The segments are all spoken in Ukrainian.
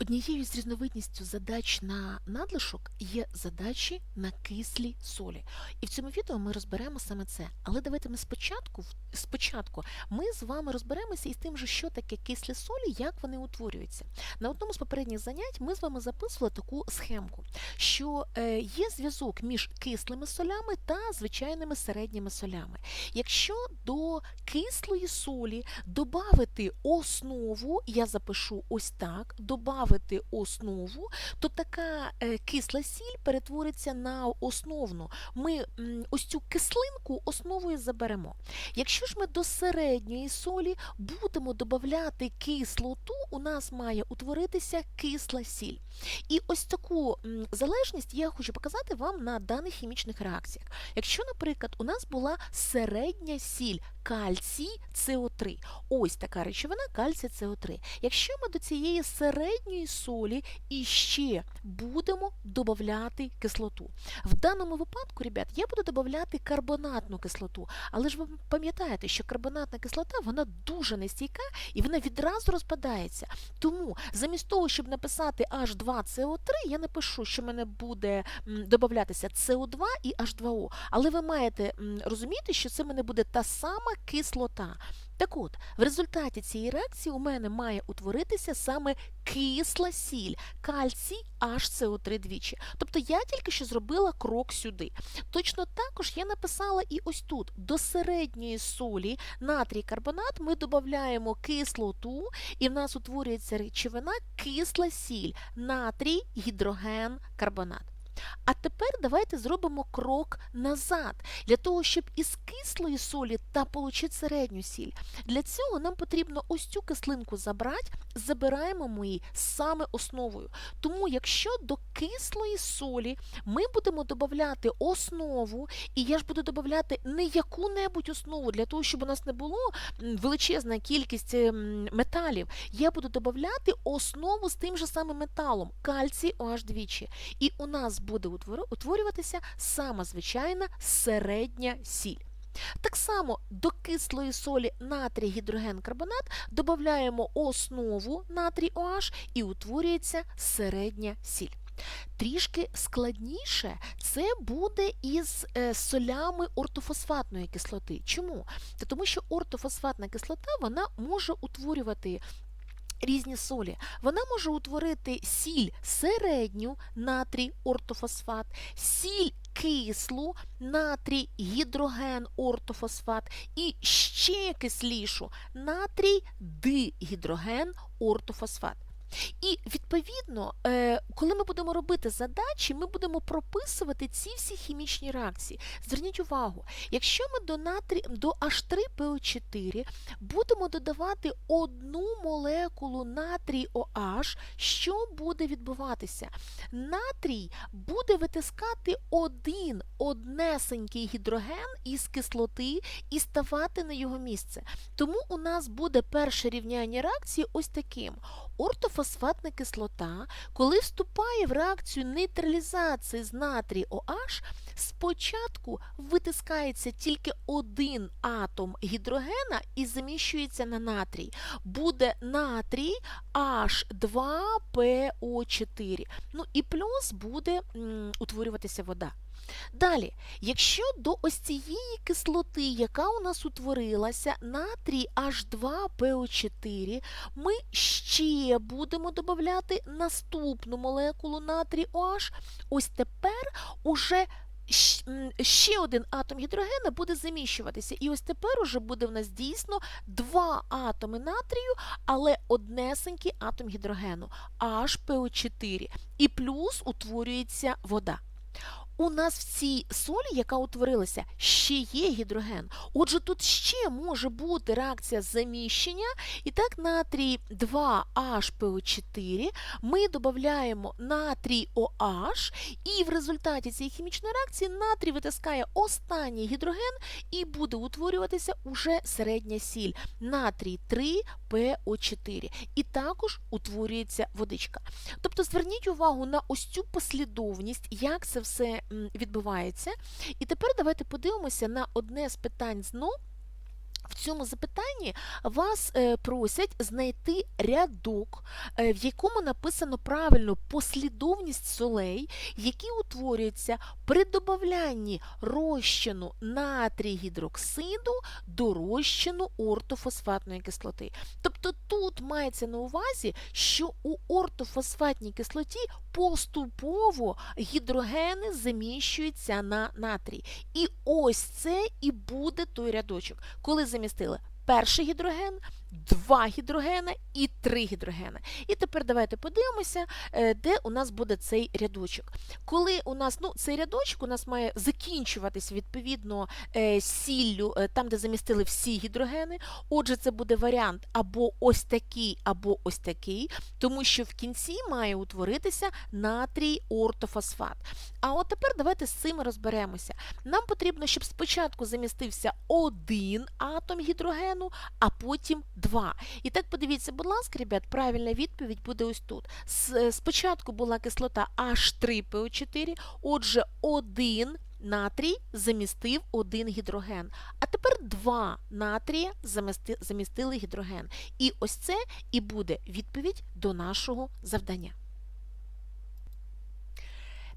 Однією з різновидністю задач на надлишок є задачі на кислі солі. І в цьому відео ми розберемо саме це. Але давайте ми спочатку, спочатку ми з вами розберемося із тим, же, що таке кислі солі, як вони утворюються. На одному з попередніх занять ми з вами записували таку схемку, що е, є зв'язок між кислими солями та звичайними середніми солями. Якщо до кислої солі додати основу, я запишу ось так, додати основу, то така е, кисла сіль перетвориться на основну. Ми ось цю кислинку основою заберемо. Якщо ж ми до середньої солі будемо додати кислоту, у нас має утворитися кисла сіль. І ось таку залежність я хочу показати вам на даних хімічних реакціях. Якщо, наприклад, у нас була середня сіль кальцій СО3, ось така речовина кальцій СО3. Якщо ми до цієї середньої солі іще будемо додати кислоту. В даному випадку, ребят, я буду додати карбонатну кислоту, але ж ви пам'ятаєте, що карбонатна кислота вона дуже нестійка і вона відразу розпадається. Тому замість того, щоб написати H2CO3, я напишу, що в мене буде додатися CO2 і H2O. Але ви маєте розуміти, що це в мене буде та сама кислота. Так от, в результаті цієї реакції у мене має утворитися саме кисла сіль, кальцій HCO3 двічі. Тобто я тільки що зробила крок сюди. Точно також я написала і ось тут до середньої солі натрій карбонат ми додаємо кислоту, і в нас утворюється речовина кисла сіль, натрій, гідроген, карбонат. А тепер давайте зробимо крок назад, для того, щоб із кислої солі та отримати середню сіль. Для цього нам потрібно ось цю кислинку забрати, забираємо ми її саме основою. Тому, якщо до кислої солі ми будемо додати основу, і я ж буду додати не яку-небудь основу, для того, щоб у нас не було величезна кількість ем, металів, я буду додати основу з тим же самим металом, кальцій OH двічі. І у нас буде утворюватися сама звичайна середня сіль. Так само до кислої солі натрій гідроген карбонат додаємо основу натрій OH і утворюється середня сіль. Трішки складніше це буде із е, солями ортофосфатної кислоти. Чому? Тому що ортофосфатна кислота вона може утворювати різні солі. Вона може утворити сіль середню, натрій ортофосфат, сіль кислу, натрій гідроген ортофосфат і ще кислішу натрій дигідроген ортофосфат. І відповідно, е, коли ми будемо робити задачі, ми будемо прописувати ці всі хімічні реакції. Зверніть увагу, якщо ми до натрі до H3PO4 будемо додавати одну молекулу натрій OH, що буде відбуватися? Натрій буде витискати один однесенький гідроген із кислоти і ставати на його місце. Тому у нас буде перше рівняння реакції ось таким. Ортофосфатна кислота, коли вступає в реакцію нейтралізації з натрій OH, спочатку витискається тільки один атом гідрогена і заміщується на натрій. Буде натрій H2PO4. Ну і плюс буде м, утворюватися вода. Далі, якщо до ось цієї кислоти, яка у нас утворилася, натрій H2PO4, ми ще будемо додати наступну молекулу натрій OH, ось тепер уже ще один атом гідрогена буде заміщуватися. І ось тепер уже буде в нас дійсно два атоми натрію, але однесенький атом гідрогену HPO4. І плюс утворюється вода. У нас в цій солі, яка утворилася, ще є гідроген. Отже, тут ще може бути реакція заміщення. І так, натрій 2HPO4 ми додаємо натрій OH, і в результаті цієї хімічної реакції натрій витискає останній гідроген і буде утворюватися уже середня сіль натрій 3PO4. І також утворюється водичка. Тобто зверніть увагу на ось цю послідовність, як це все відбувається. І тепер давайте подивимося на одне з питань ЗНО, В цьому запитанні вас е, просять знайти рядок, е, в якому написано правильно послідовність солей, які утворюються при добавлянні розчину натрій-гідроксиду до розчину ортофосфатної кислоти. Тобто тут мається на увазі, що у ортофосфатній кислоті поступово гідрогени заміщуються на натрій. І ось це і буде той рядочок, коли замістили перший гідроген, два гідрогени і три гідрогени. І тепер давайте подивимося, е, де у нас буде цей рядочок. Коли у нас ну, цей рядочок у нас має закінчуватись відповідно е, сіллю, е, там, де замістили всі гідрогени. Отже, це буде варіант або ось такий, або ось такий, тому що в кінці має утворитися натрій ортофосфат. А от тепер давайте з цим розберемося. Нам потрібно, щоб спочатку замістився один атом гідрогену, а потім два. І так подивіться, будь ласка, ребят, правильна відповідь буде ось тут. Спочатку була кислота H3PO4, отже, один натрій замістив один гідроген. А тепер два натрія замістили гідроген. І ось це і буде відповідь до нашого завдання.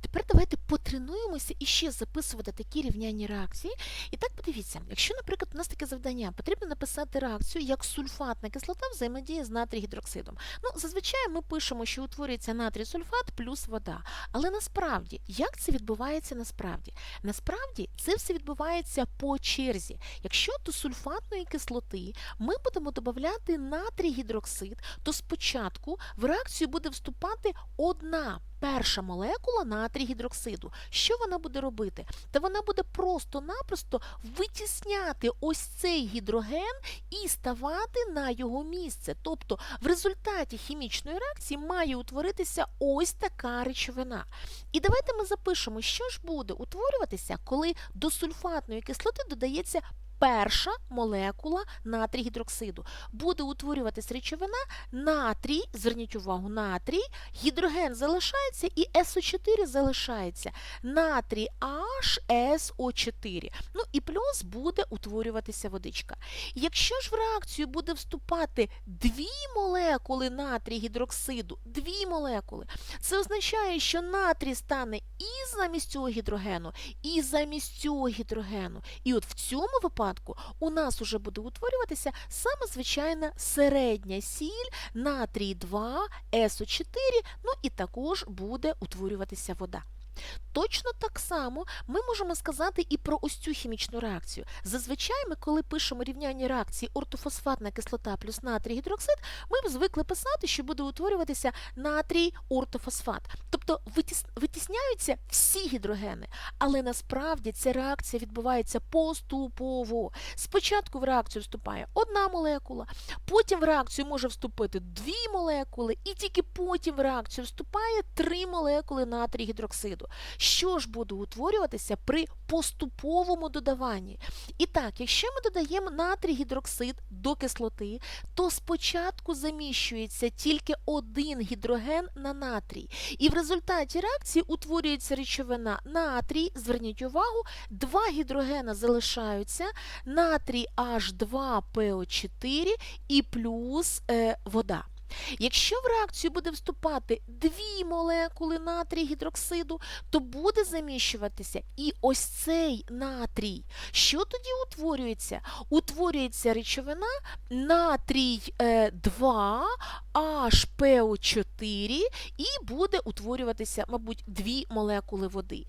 Тепер давайте потренуємося і ще записувати такі рівняння реакції. І так подивіться, якщо, наприклад, у нас таке завдання, потрібно написати реакцію, як сульфатна кислота взаємодіє з натрій-гідроксидом. Ну, зазвичай ми пишемо, що утворюється натрій-сульфат плюс вода. Але насправді, як це відбувається насправді? Насправді це все відбувається по черзі. Якщо до сульфатної кислоти ми будемо додати натрій-гідроксид, то спочатку в реакцію буде вступати одна перша молекула натрій гідроксиду. Що вона буде робити? Та вона буде просто-напросто витісняти ось цей гідроген і ставати на його місце. Тобто в результаті хімічної реакції має утворитися ось така речовина. І давайте ми запишемо, що ж буде утворюватися, коли до сульфатної кислоти додається перша молекула натрій гідроксиду. Буде утворюватись речовина натрій, зверніть увагу, натрій, гідроген залишається і СО4 залишається. Натрій HSO4. Ну і плюс буде утворюватися водичка. Якщо ж в реакцію буде вступати дві молекули натрій гідроксиду, дві молекули, це означає, що натрій стане і замість цього гідрогену, і замість цього гідрогену. І от в цьому випадку випадку у нас уже буде утворюватися саме звичайна середня сіль натрій 2, СО4, ну і також буде утворюватися вода. Точно так само ми можемо сказати і про ось цю хімічну реакцію. Зазвичай ми, коли пишемо рівняння реакції ортофосфатна кислота плюс натрій гідроксид, ми б звикли писати, що буде утворюватися натрій ортофосфат. Тобто витісняються всі гідрогени. Але насправді ця реакція відбувається поступово. Спочатку в реакцію вступає одна молекула, потім в реакцію може вступити дві молекули, і тільки потім в реакцію вступає три молекули натрій гідроксиду що ж буде утворюватися при поступовому додаванні. І так, якщо ми додаємо натрій гідроксид до кислоти, то спочатку заміщується тільки один гідроген на натрій. І в результаті реакції утворюється речовина натрій, зверніть увагу, два гідрогена залишаються, натрій H2PO4 і плюс е, вода. Якщо в реакцію буде вступати дві молекули натрій гідроксиду, то буде заміщуватися і ось цей натрій. Що тоді утворюється? Утворюється речовина натрій 2 е, HPO4 і буде утворюватися, мабуть, дві молекули води.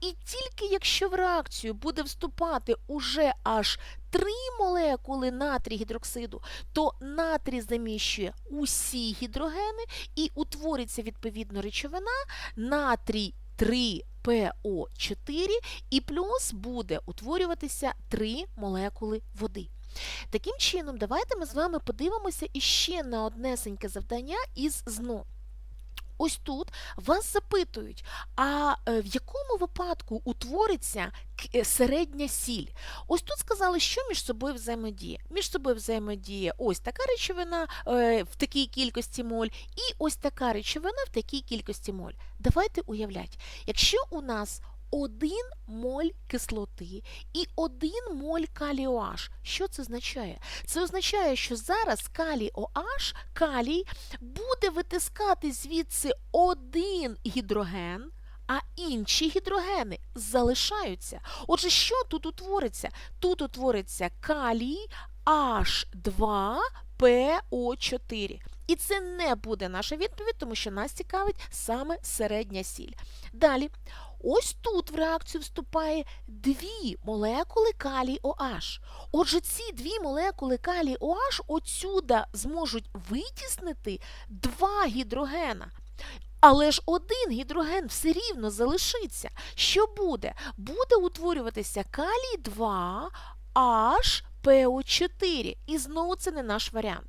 І тільки якщо в реакцію буде вступати уже аж три молекули натрій гідроксиду, то натрій заміщує усі гідрогени і утвориться відповідно речовина натрій 3 ПО4 і плюс буде утворюватися три молекули води. Таким чином, давайте ми з вами подивимося іще на однесеньке завдання із ЗНО. Ось тут вас запитують, а е, в якому випадку утвориться е, середня сіль? Ось тут сказали, що між собою взаємодіє. Між собою взаємодіє ось така речовина е, в такій кількості моль, і ось така речовина в такій кількості моль. Давайте уявляти, якщо у нас 1 моль кислоти і 1 моль калію OH. Що це означає? Це означає, що зараз калій OH, калій, буде витискати звідси один гідроген, а інші гідрогени залишаються. Отже, що тут утвориться? Тут утвориться калій H2PO4. І це не буде наша відповідь, тому що нас цікавить саме середня сіль. Далі, ось тут в реакцію вступає дві молекули калій OH. Отже, ці дві молекули калій OH отсюда зможуть витіснити два гідрогена. Але ж один гідроген все рівно залишиться. Що буде? Буде утворюватися калій 2 HPO4. І знову це не наш варіант.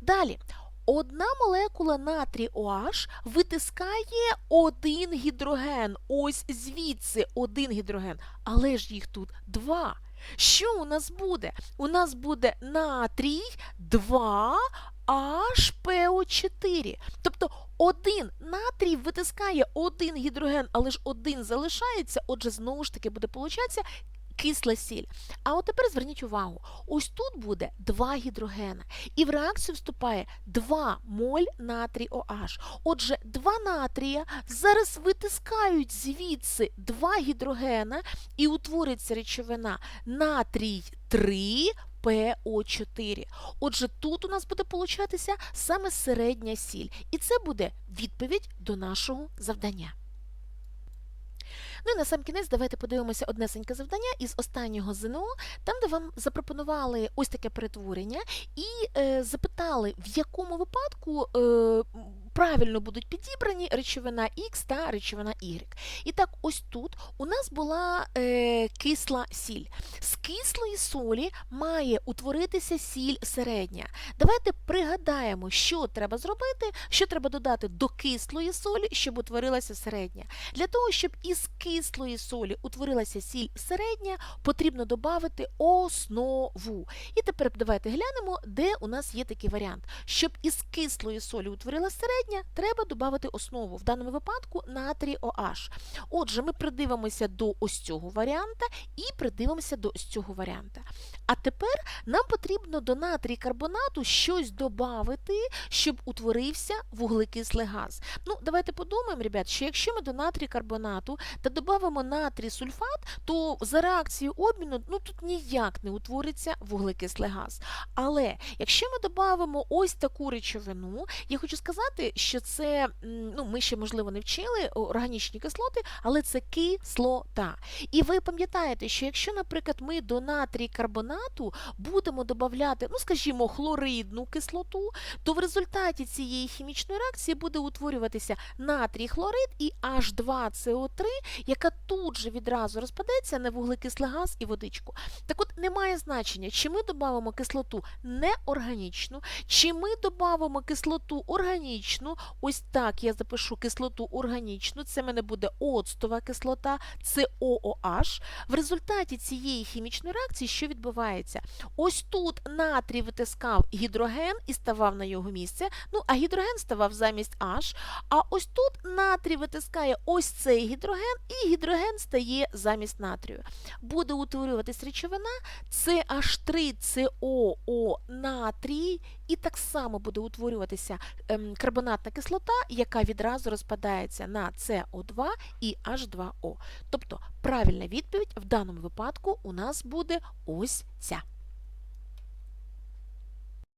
Далі. Одна молекула натрій OH витискає один гідроген. Ось звідси один гідроген. Але ж їх тут два. Що у нас буде? У нас буде натрій 2 HPO4. Тобто один натрій витискає один гідроген, але ж один залишається, отже, знову ж таки буде получатися кисла сіль. А от тепер зверніть увагу: ось тут буде два гідрогена, і в реакцію вступає 2 моль натрій OH. Отже, два натрія зараз витискають звідси два гідрогена, і утвориться речовина натрій 3. ПО4. Отже, тут у нас буде получатися саме середня сіль. І це буде відповідь до нашого завдання. Ну і на сам кінець давайте подивимося однесеньке завдання із останнього ЗНО, там, де вам запропонували ось таке перетворення, і е, запитали, в якому випадку е, правильно будуть підібрані речовина Х та речовина Y. І так, ось тут у нас була е, кисла сіль. З кислої солі має утворитися сіль середня. Давайте пригадаємо, що треба зробити, що треба додати до кислої солі, щоб утворилася середня. Для того, щоб із кислої солі утворилася сіль середня, потрібно додати основу. І тепер давайте глянемо, де у нас є такий варіант. Щоб із кислої солі утворилася середня, треба додати основу. В даному випадку натрій OH. Отже, ми придивимося до ось цього варіанта і придивимося до ось цього варіанта. А тепер нам потрібно до натрій карбонату щось додати, щоб утворився вуглекислий газ. Ну, давайте подумаємо, ребят, що якщо ми до натрій карбонату та додамо натрій сульфат, то за реакцією обміну ну, тут ніяк не утвориться вуглекислий газ. Але якщо ми додамо ось таку речовину, я хочу сказати, що це, ну, ми ще, можливо, не вчили органічні кислоти, але це кислота. І ви пам'ятаєте, що якщо, наприклад, ми до натрій карбонату будемо додати, ну, скажімо, хлоридну кислоту, то в результаті цієї хімічної реакції буде утворюватися натрій хлорид і H2CO3, яка тут же відразу розпадеться на вуглекислий газ і водичку. Так от немає значення, чи ми додамо кислоту неорганічну, чи ми додамо кислоту органічну, ось так я запишу кислоту органічну, це мене буде оцтова кислота, це ООH. В результаті цієї хімічної реакції, що відбувається? Ось тут натрій витискав гідроген і ставав на його місце. Ну, а гідроген ставав замість H. А ось тут натрій витискає ось цей гідроген, і гідроген стає замість натрію. Буде утворюватись речовина CH3COO натрій, і так само буде утворюватися ем, карбонатна кислота, яка відразу розпадається на СО2 і H2O. Тобто правильна відповідь в даному випадку у нас буде ось ця.